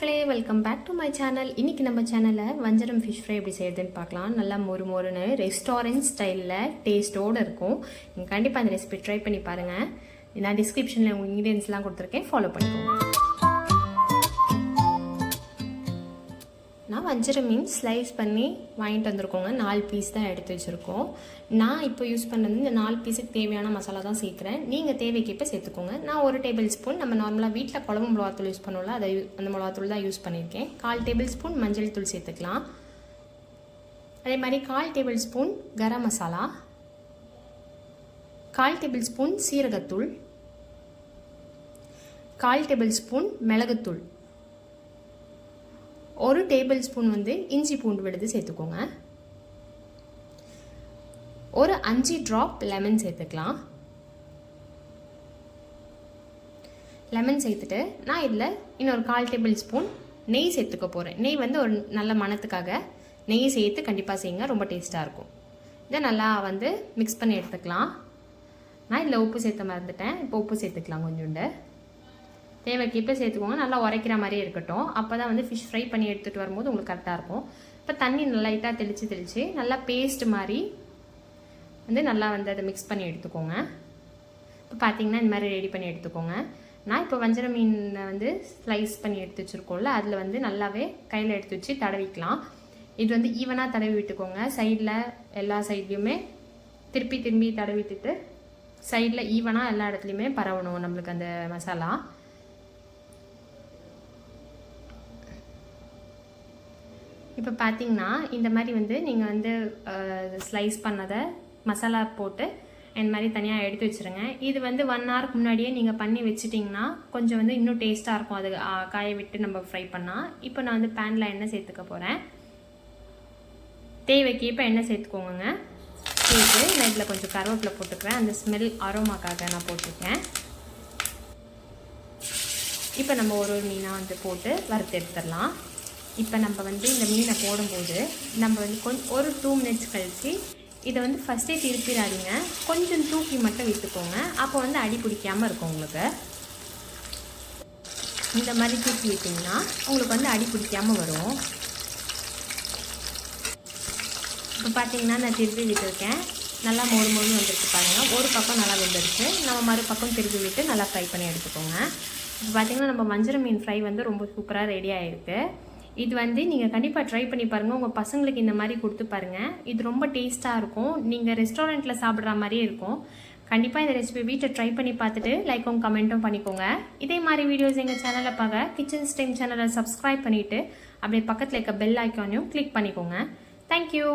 மக்களே welcome back to my channel இன்றைக்கி நம்ம சேனலில் வஞ்சரம் ஃபிஷ் ஃப்ரை எப்படி செய்யறதுன்னு பார்க்கலாம். நல்லா மொறு மொறுன்னு ரெஸ்டாரண்ட் ஸ்டைலில் டேஸ்ட்டோடு இருக்கும். நீங்கள் கண்டிப்பாக அந்த ரெசிபி ட்ரை பண்ணி பாருங்கள் நான் டிஸ்கிரிப்ஷனில் உங்கள் இன்க்ரீடியன்ஸ்லாம் கொடுத்துருக்கேன். ஃபாலோ பண்ணிக்கோங்க. நான் வஞ்சிர மீன் ஸ்லைஸ் பண்ணி வாங்கிட்டு வந்திருக்கோங்க. நாலு பீஸ் தான் எடுத்து வச்சுருக்கோம். நான் இப்போ யூஸ் பண்ணது இந்த நாலு பீஸுக்கு தேவையான மசாலா தான் சேர்க்குறேன். நீங்கள் தேவைக்கேற்ப சேர்த்துக்கோங்க. நான் ஒரு டேபிள் ஸ்பூன் நம்ம நார்மலாக வீட்டில் குழம்பு மிளகாத்தூள் யூஸ் பண்ணுவோம்ல அதை அந்த மிளகாத்தூள் தான் யூஸ் பண்ணியிருக்கேன். கால் டேபிள் ஸ்பூன் மஞ்சள் தூள் சேர்த்துக்கலாம். அதே மாதிரி கால் டேபிள் ஸ்பூன் கரம் மசாலா கால் டேபிள் ஸ்பூன் சீரகத்தூள் கால் டேபிள் ஸ்பூன் மிளகுத்தூள். ஒரு டேபிள் ஸ்பூன் வந்து இஞ்சி பூண்டு விழுது சேர்த்துக்கோங்க. ஒரு அஞ்சு ட்ராப் லெமன் சேர்த்துக்கலாம். லெமன் சேர்த்துட்டு நான் இதில் இன்னொரு கால் டேபிள் ஸ்பூன் நெய் சேர்த்துக்க போகிறேன் நெய் வந்து ஒரு நல்ல மணத்துக்காக நெய் சேர்த்து கண்டிப்பாக செய்யுங்க ரொம்ப டேஸ்ட்டாக இருக்கும். இதை நல்லா வந்து மிக்ஸ் பண்ணி எடுத்துக்கலாம். நான் இதில் உப்பு சேர்த்த மறந்துட்டேன். இப்போ உப்பு சேர்த்துக்கலாம் கொஞ்சோண்டு. தேவைக்கு இப்போ சேர்த்துக்கோங்க. நல்லா உரைக்கிற மாதிரியே இருக்கட்டும். அப்போ தான் வந்து ஃபிஷ் ஃப்ரை பண்ணி எடுத்துகிட்டு வரும்போது உங்களுக்கு கரெக்டாக இருக்கும். இப்போ தண்ணி லைட்டாக தெளித்து தெளித்து நல்லா பேஸ்ட் மாதிரி வந்து நல்லா வந்து அதை மிக்ஸ் பண்ணி எடுத்துக்கோங்க. இப்போ பார்த்தீங்கன்னா இந்த மாதிரி ரெடி பண்ணி எடுத்துக்கோங்க. நான் இப்போ வஞ்சர மீனை வந்து ஸ்லைஸ் பண்ணி எடுத்து வச்சுருக்கோம்ல அதில் வந்து நல்லாவே கையில் எடுத்து வச்சு தடவிக்கலாம். இது வந்து ஈவனாக தடவி விட்டுக்கோங்க. சைடில் எல்லா சைட்லேயுமே திருப்பி திரும்பி தடவிட்டுட்டு சைடில் ஈவனாக எல்லா இடத்துலையுமே பரவணும் நம்மளுக்கு அந்த மசாலா. இப்போ பார்த்தீங்கன்னா இந்த மாதிரி வந்து நீங்கள் வந்து ஸ்லைஸ் பண்ணதை மசாலா போட்டு இந்த மாதிரி தனியாக எடுத்து வச்சுருங்க. இது வந்து ஒன் ஹவருக்கு முன்னாடியே நீங்கள் பண்ணி வச்சுட்டிங்கன்னா கொஞ்சம் வந்து இன்னும் டேஸ்ட்டாக இருக்கும். அது காய விட்டு நம்ம ஃப்ரை பண்ணால் இப்போ நான் வந்து பேனில் எண்ணெய் சேர்த்துக்க போகிறேன் தேவைக்கு இப்போ எண்ணெய் சேர்த்துக்கோங்க சேர்த்து நான் இதில் கொஞ்சம் கருவேப்பிலை போட்டுக்கிறேன் அந்த ஸ்மெல் அரோமாக்காக நான் போட்டிருக்கேன். இப்போ நம்ம ஒரு ஒரு மீனாக வந்து போட்டு வறுத்து எடுத்துடலாம். இப்போ நம்ம வந்து இந்த மீனை போடும்போது நம்ம வந்து கொஞ்சம் ஒரு டூ மினிட்ஸ் கழித்து இதை வந்து ஃபஸ்ட்டே திருப்பிடாதீங்க. கொஞ்சம் தூக்கி மட்டும் விட்டுக்கோங்க. அப்போ வந்து அடி பிடிக்காமல் இருக்கும் உங்களுக்கு. இந்த மாதிரி தூக்கி விட்டிங்கன்னா உங்களுக்கு வந்து அடி பிடிக்காமல் வரும். இப்போ பார்த்தீங்கன்னா நான் திருப்பி விட்டுருக்கேன். நல்லா மோடு மொறு வந்துருக்கு பாருங்கள் ஒரு பக்கம் நல்லா வெந்துருச்சு. நம்ம மறுபக்கம் திருப்பி விட்டு நல்லா ஃப்ரை பண்ணி எடுத்துக்கோங்க. இப்போ பார்த்தீங்கன்னா நம்ம வஞ்சர மீன் ஃப்ரை வந்து ரொம்ப சூப்பராக ரெடி ஆகிருக்கு இது வந்து நீங்கள் கண்டிப்பாக ட்ரை பண்ணி பாருங்கள் உங்கள் பசங்களுக்கு இந்த மாதிரி கொடுத்து பாருங்கள் இது ரொம்ப டேஸ்ட்டாக இருக்கும். நீங்கள் ரெஸ்டாரண்ட்டில் சாப்பிட்ற மாதிரியே இருக்கும். கண்டிப்பாக இந்த ரெசிபி வீட்டை ட்ரை பண்ணி பார்த்துட்டு லைக்கும் கமெண்ட்டும் பண்ணிக்கோங்க. இதே மாதிரி வீடியோஸ் எங்கள் சேனலில் பார்க்க கிச்சன் ஸ்டைம் சேனலை சப்ஸ்கிரைப் பண்ணிவிட்டு அப்படியே பக்கத்தில் இருக்க பெல் ஐக்கானையும் கிளிக் பண்ணிக்கோங்க. தேங்க்யூ